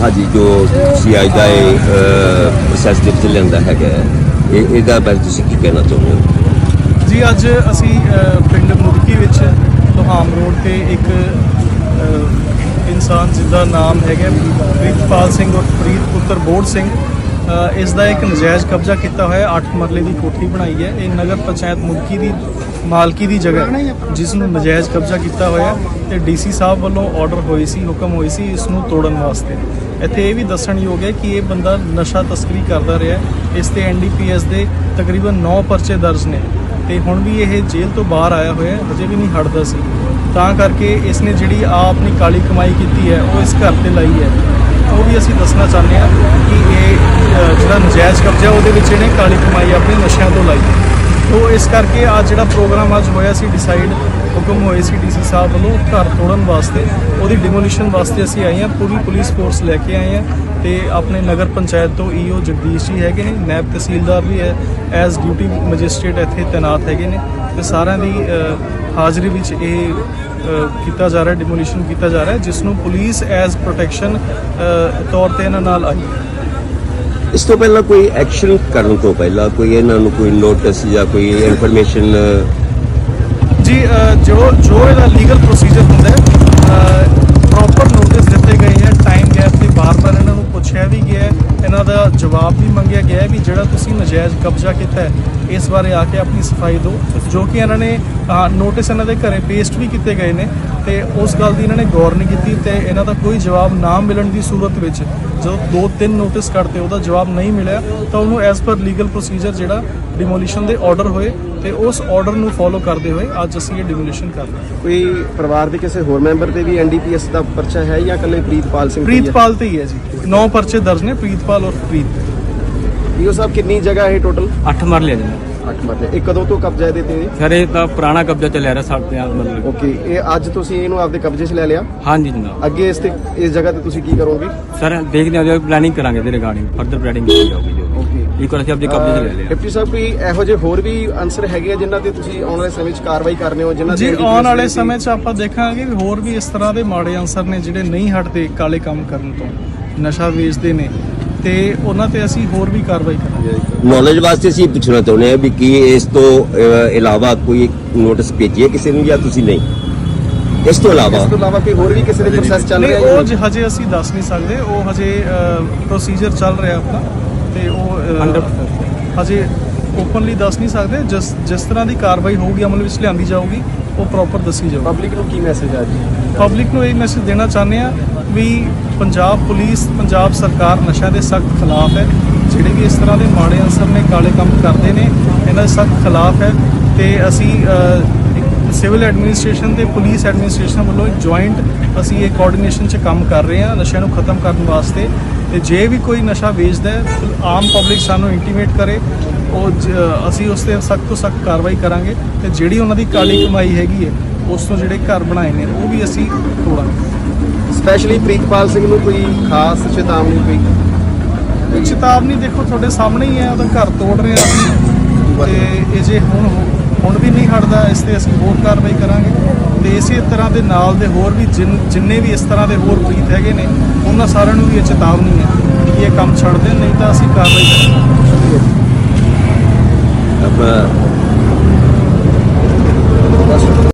ਹਾਂਜੀ ਜੋ ਤੁਸੀਂ ਅੱਜ ਦਾ ਇਹ ਪ੍ਰੋਸੈਸ ਦੇ ਵਿੱਚ ਲਿਆਂਦਾ ਹੈਗਾ ਹੈ, ਇਹ ਇਹਦਾ ਬਾਰੇ ਤੁਸੀਂ ਕੀ ਕਹਿਣਾ ਚਾਹੁੰਦੇ ਹੋ? ਜੀ ਅੱਜ ਅਸੀਂ ਪਿੰਡ ਮੁਰਕੀ ਵਿੱਚ ਲੋਹਾਮ ਰੋਡ ਤੇ ਇੱਕ ਇਨਸਾਨ ਜਿਹਦਾ ਨਾਮ ਹੈਗਾ ਪ੍ਰੀਤਪਾਲ ਸਿੰਘ ਔਰ ਪ੍ਰੀਤ ਪੁੱਤਰ ਬੋੜ ਸਿੰਘ। ਇਸ ਦਾ ਇੱਕ ਨਜਾਇਜ਼ ਕਬਜ਼ਾ ਕੀਤਾ ਹੋਇਆ 8 ਮਰਲੇ ਦੀ ਕੋਠੀ ਬਣਾਈ ਹੈ। ਇਹ ਨਗਰ ਪੰਚਾਇਤ ਮੁਰਕੀ ਦੀ ਮਾਲਕੀ ਦੀ ਜਗ੍ਹਾ ਜਿਸ ਨੂੰ ਨਜਾਇਜ਼ ਕਬਜ਼ਾ ਕੀਤਾ ਹੋਇਆ ਹੈ ਤੇ ਡੀਸੀ ਸਾਹਿਬ ਵੱਲੋਂ ਆਰਡਰ ਹੋਈ ਸੀ, ਹੁਕਮ ਹੋਈ ਸੀ ਇਸ ਨੂੰ ਤੋੜਨ ਵਾਸਤੇ। ਇੱਥੇ ਇਹ ਵੀ ਦੱਸਣਯੋਗ ਹੈ ਕਿ ਇਹ ਬੰਦਾ ਨਸ਼ਾ ਤਸਕਰੀ ਕਰਦਾ ਰਿਹਾ ਇਸ ਤੇ ਐਨਡੀਪੀਐਸ ਦੇ ਤਕਰੀਬਨ 9 ਪਰਚੇ ਦਰਜ ਨੇ ਤੇ ਹੁਣ ਵੀ ਇਹ ਜੇਲ੍ਹ ਤੋਂ ਬਾਹਰ ਆਇਆ ਹੋਇਆ ਹੈ, ਹਜੇ ਵੀ ਨਹੀਂ ਹਟਦਾ ਸੀ। ਤਾਂ ਕਰਕੇ ਇਸ ਨੇ ਜਿਹੜੀ ਆ ਆਪਣੀ ਕਾਲੀ ਕਮਾਈ ਕੀਤੀ ਹੈ, ਉਹ ਇਸ ਘਰ ਤੇ ਲਾਈ ਹੈ। ਉਹ ਵੀ ਅਸੀਂ ਦੱਸਣਾ ਚਾਹੁੰਦੇ ਹਾਂ ਕਿ ਇਹ ਜਿਹੜਾ ਨਜਾਇਜ਼ ਕਬਜ਼ਾ ਉਹਦੇ ਵਿੱਚ ਇਹਨੇ ਕਾਲੀ ਕਮਾਈ ਆਪਣੇ ਨਸ਼ਿਆਂ ਤੋਂ ਲਾਈ। ਤੋ ਇਸ ਕਰਕੇ ਆ ਜਿਹੜਾ ਪ੍ਰੋਗਰਾਮ ਅੱਜ ਹੋਇਆ ਸੀ ਡਿਸਾਈਡ, ਹੁਕਮ ਹੋਏ ਸੀ ਡੀਸੀ ਸਾਹਿਬ ਵੱਲੋਂ ਘਰ ਤੋੜਨ ਵਾਸਤੇ, ਉਹਦੀ ਡਿਮੋਲੀਸ਼ਨ ਵਾਸਤੇ ਅਸੀਂ ਆਏ ਹਾਂ, ਪੂਰੀ ਪੁਲਿਸ ਫੋਰਸ ਲੈ ਕੇ ਆਏ ਹਾਂ ਤੇ ਆਪਣੇ ਨਗਰ ਪੰਚਾਇਤ ਤੋਂ ਈਓ ਜਗਦੀਸ਼ ਜੀ ਹੈਗੇ ਨੇ, ਨੈਬ ਤਹਿਸੀਲਦਾਰ ਵੀ ਹੈ, ਐਜ਼ ਡਿਊਟੀ ਮੈਜਿਸਟ੍ਰੇਟ ਇੱਥੇ ਤਾਇਨਾਤ ਹੈਗੇ ਨੇ ਤੇ ਸਾਰਿਆਂ ਦੀ ਹਾਜ਼ਰੀ ਵਿੱਚ ਇਹ ਕੀਤਾ ਜਾ ਰਿਹਾ ਡਿਮੋਲੀਸ਼ਨ ਕੀਤਾ ਜਾ ਰਿਹਾ ਹੈ, ਜਿਸ ਨੂੰ ਪੁਲਿਸ ਐਜ਼ ਪ੍ਰੋਟੈਕਸ਼ਨ ਤੌਰ ਤੇ ਇਹਨਾਂ ਨਾਲ ਆਈ। ਇਸ ਤੋਂ ਪਹਿਲਾਂ ਕੋਈ ਐਕਸ਼ਨ ਕਰਨ ਤੋਂ ਪਹਿਲਾਂ ਕੋਈ ਇਹਨਾਂ ਨੂੰ ਕੋਈ ਨੋਟਿਸ ਜਾਂ ਕੋਈ ਇਨਫੋਰਮੇਸ਼ਨ ਜੀ ਜੋ ਜੋ ਇਹਦਾ ਲੀਗਲ ਪ੍ਰੋਸੀਜਰ ਹੁੰਦਾ ਹੈ ਪ੍ਰੋਪਰ ਨੋਟਿਸ ਦਿੱਤੇ ਗਏ ਹੈ ਟਾਈਮ ਗੈਪ ਦੇ ਬਾਰ-ਬਾਰ ਇਹਨਾਂ ਨੂੰ ਪੁੱਛਿਆ ਵੀ ਗਿਆ ਹੈ ਇਹਨਾਂ ਦਾ ਜਵਾਬ ਵੀ ਮੰਗਿਆ ਗਿਆ ਹੈ ਵੀ ਜਿਹੜਾ ਤੁਸੀਂ ਨਜਾਇਜ਼ ਕਬਜ਼ਾ ਕੀਤਾ ਹੈ। ਇਸ ਬਾਰੇ ਆ ਕੇ ਆਪਣੀ ਸਫ਼ਾਈ ਦਿਓ। ਜੋ ਕਿ ਇਹਨਾਂ ਨੇ ਨੋਟਿਸ ਇਹਨਾਂ ਦੇ ਘਰੇ ਪੇਸਟ ਵੀ ਕੀਤੇ ਗਏ ਨੇ ਤੇ ਉਸ ਗੱਲ ਦੀ ਇਹਨਾਂ ਨੇ ਗੌਰ ਨਹੀਂ ਕੀਤੀ ਤੇ ਇਹਨਾਂ ਦਾ ਕੋਈ ਜਵਾਬ ਨਾ ਮਿਲਣ ਦੀ ਸੂਰਤ ਵਿੱਚ ਜਦੋਂ ਦੋ ਤਿੰਨ ਨੋਟਿਸ ਕੱਢਤੇ ਉਹਦਾ ਜਵਾਬ ਨਹੀਂ ਮਿਲਿਆ ਤਾਂ ਉਹਨੂੰ ਐਜ਼ ਪਰ ਲੀਗਲ ਪ੍ਰੋਸੀਜਰ ਜਿਹੜਾ ਡਿਮੋਲੀਸ਼ਨ ਦੇ ਆਰਡਰ ਹੋਏ ਤੇ ਉਸ ਆਰਡਰ ਨੂੰ ਫੋਲੋ ਕਰਦੇ ਹੋਏ ਅੱਜ ਅਸੀਂ ਇਹ ਡਿਮੋਲੀਸ਼ਨ ਕਰ ਰਹੇ ਹਾਂ। ਕੋਈ ਪਰਿਵਾਰ ਦੇ ਕਿਸੇ ਹੋਰ ਮੈਂਬਰ ਤੇ ਵੀ ਐਨਡੀਪੀਐਸ ਦਾ ਪਰਚਾ ਹੈ ਜਾਂ ਇਕੱਲੇ ਪ੍ਰੀਤਪਾਲ ਸਿੰਘ? ਪ੍ਰੀਤਪਾਲ ਤੇ ਹੀ ਹੈ ਜੀ। ਨੌ ਪਰਚੇ ਦਰਜ ਨੇ ਪ੍ਰੀਤਪਾਲ ਔਰ ਪ੍ਰੀਤ। ਈਓ ਸਾਹਿਬ ਕਿੰਨੀ ਜਗ੍ਹਾ ਹੈ ਟੋਟਲ ਅੱਠ ਮਰਲੇ ਆ ਜੀ। 8 ਮਰਲੇ ਇਹ ਕਦੋਂ ਤੋਂ ਕਬਜ਼ਾ ਇਹਦੇ ਤੇ ਸਰ ਇਹ ਤਾਂ ਪੁਰਾਣਾ ਕਬਜ਼ਾ ਚੱਲਿਆ ਰਿਹਾ ਸਾਡੇ ਆ ਮਤਲਬ ਓਕੇ ਇਹ ਅੱਜ ਤੁਸੀਂ ਇਹਨੂੰ ਆਪਦੇ ਕਬਜ਼ੇ 'ਚ ਲੈ ਲਿਆ? ਹਾਂਜੀ ਜਨਾਬ। ਅੱਗੇ ਇਸ ਤੇ ਇਸ ਜਗ੍ਹਾ ਤੇ ਤੁਸੀਂ ਕੀ ਕਰੋਗੇ? ਸਰ ਦੇਖਦੇ ਹਾਂ ਜੋ ਪਲੈਨਿੰਗ ਕਰਾਂਗੇ ਇਹਦੇ ਰਿਗਾਰਡਿੰਗ ਫਰਦਰ ਪਲੈਨਿੰਗ ਕੀਤੀ ਜਾਊਗੀ ਜੋ ਓਕੇ ਇੱਕ ਵਾਰ ਅਸੀਂ ਆਪਣੇ ਕਬਜ਼ੇ 'ਚ ਲੈ ਲਿਆ। ਡਿਪਟੀ ਸਾਹਿਬ ਕੋਈ ਇਹੋ ਜਿਹੇ ਹੋਰ ਵੀ ਆਨਸਰ ਹੈਗੇ ਆ ਜਿਨ੍ਹਾਂ ਤੇ ਤੁਸੀਂ ਆਉਣ ਵਾਲੇ ਸਮੇਂ 'ਚ ਕਾਰਵਾਈ ਕਰਨੇ ਹੋ ਜਿਨ੍ਹਾਂ ਜੀ ਤੇ ਆਉਣ ਵਾਲੇ ਸਮੇਂ 'ਚ ਆਪਾਂ ਦੇਖਾਂਗੇ ਵੀ ਹੋਰ ਵੀ ਇਸ ਤਰ੍ਹਾਂ ਦੇ ਮਾੜੇ ਅਨਸਰ ਨੇ ਜਿਹੜੇ ਨਹੀਂ ਹਟਦੇ ਕਾਲੇ ਕੰਮ ਕਰਨ ਤੋਂ। ਨਸ਼ਾ ਵੇਚਦੇ ਨੇ ਤੇ ਉਹਨਾਂ ਤੇ ਅਸੀਂ ਹੋਰ ਵੀ ਕਾਰਵਾਈ ਕਰਾਂਗੇ। ਨੌਲੇਜ ਵਾਸਤੇ ਅਸੀਂ ਪੁੱਛਣਾ ਚਾਹੁੰਦੇ ਹਾਂ ਵੀ ਕੀ ਇਸ ਤੋਂ ਇਲਾਵਾ ਕੋਈ ਨੋਟਿਸ ਭੇਜੀਏ ਕਿਸੇ ਨੂੰ ਜਾਂ ਤੁਸੀਂ ਨਹੀਂ? ਇਸ ਤੋਂ ਇਲਾਵਾ? ਇਸ ਤੋਂ ਇਲਾਵਾ ਕੋਈ ਹੋਰ ਵੀ ਕਿਸੇ ਦੇ ਪ੍ਰੋਸੈਸ ਚੱਲ ਰਿਹਾ ਉਹ ਹੈ ਜ- ਹਜੇ ਅਸੀਂ ਦੱਸ ਨਹੀਂ ਸਕਦੇ। ਉਹ ਹਜੇ ਪ੍ਰੋਸੀਜਰ ਚੱਲ ਰਿਹਾ ਆਪਣਾ ਤੇ ਉਹ ਅ, 100% ਹਜੇ ਓਪਨਲੀ ਦੱਸ ਨਹੀਂ ਸਕਦੇ। ਜਿਸ ਜਿਸ ਤਰ੍ਹਾਂ ਦੀ ਕਾਰਵਾਈ ਹੋਊਗੀ ਅਮਲ ਵਿੱਚ ਲਿਆਂਦੀ ਜਾਊਗੀ ਉਹ ਪ੍ਰੋਪਰ ਦੱਸੀ ਜਾਊਗੀ। ਪਬਲਿਕ ਨੂੰ ਕੀ ਮੈਸੇਜ ਆ ਜੀ ਪਬਲਿਕ ਨੂੰ ਇਹ ਮੈਸੇਜ ਦੇਣਾ ਚਾਹੁੰਦੇ ਆ ਵੀ ਪੰਜਾਬ ਪੁਲਿਸ ਪੰਜਾਬ ਸਰਕਾਰ ਨਸ਼ਾ ਦੇ ਸਖਤ ਖਿਲਾਫ ਹੈ। ਜਿਹੜੇ ਵੀ ਇਸ ਤਰ੍ਹਾਂ ਦੇ ਮਾੜੇ ਅਨਸਰ ਨੇ ਕਾਲੇ ਕੰਮ ਕਰਦੇ ਨੇ ਇਹਨਾਂ ਦੇ ਸਖਤ ਖਿਲਾਫ ਹੈ ਤੇ ਅਸੀਂ ਸਿਵਲ ਐਡਮਿਨਿਸਟ੍ਰੇਸ਼ਨ ਤੇ ਪੁਲਿਸ ਐਡਮਿਨਿਸਟ੍ਰੇਸ਼ਨ ਵੱਲੋਂ ਇੱਕ ਜੁਆਇੰਟ ਅਸੀਂ ਇਹ ਕੋਆਰਡੀਨੇਸ਼ਨ 'ਚ ਕੰਮ ਕਰ ਰਹੇ ਹਾਂ ਨਸ਼ਿਆਂ ਨੂੰ ਖਤਮ ਕਰਨ ਵਾਸਤੇ। ਤੇ ਜੇ ਵੀ ਕੋਈ ਨਸ਼ਾ ਵੇਚਦਾ ਹੈ ਆਮ ਪਬਲਿਕ ਸਾਨੂੰ ਇੰਟੀਮੇਟ ਕਰੇ। ਉਹ ਅਸੀਂ ਉਸ ਤੇ ਸਖਤ ਤੋਂ ਸਖਤ ਕਾਰਵਾਈ ਕਰਾਂਗੇ ਤੇ ਜਿਹੜੀ ਉਹਨਾਂ ਦੀ ਕਾਲੀ ਕਮਾਈ ਹੈਗੀ ਹੈ ਉਸ ਤੋਂ ਜਿਹੜੇ ਘਰ ਬਣਾਏ ਨੇ ਉਹ ਵੀ ਅਸੀਂ ਤੋੜਾਂਗੇ। ਸਪੈਸ਼ਲੀ ਪ੍ਰੀਤਪਾਲ ਸਿੰਘ ਨੂੰ ਕੋਈ ਖਾਸ ਚੇਤਾਵਨੀ ਕੋਈ? ਇਹ ਚੇਤਾਵਨੀ ਦੇਖੋ ਤੁਹਾਡੇ ਸਾਹਮਣੇ ਹੀ ਹੈ ਉਹਦਾ ਘਰ ਤੋੜ ਰਹੇ ਅਸੀਂ। ਤੇ ਇਹ ਜੇ ਹੁਣ ਹੁਣ ਵੀ ਨਹੀਂ ਹਟਦਾ ਇਸ ਤੇ ਅਸੀਂ ਹੋਰ ਕਾਰਵਾਈ ਕਰਾਂਗੇ। ਤੇ ਇਸੇ ਤਰ੍ਹਾਂ ਦੇ ਨਾਲ ਦੇ ਹੋਰ ਵੀ ਜਿਨ- ਜਿੰਨੇ ਵੀ ਇਸ ਤਰ੍ਹਾਂ ਦੇ ਹੋਰ ਪ੍ਰੀਤ ਹੈਗੇ ਨੇ ਉਹਨਾਂ ਸਾਰਿਆਂ ਨੂੰ ਵੀ ਇਹ ਚੇਤਾਵਨੀ ਹੈ ਕਿ ਇਹ ਕੰਮ ਛੱਡ ਦੇਣ ਨਹੀਂ ਤਾਂ ਅਸੀਂ ਕਾਰਵਾਈ ਕਰਾਂਗੇ। ਆਪਣਾ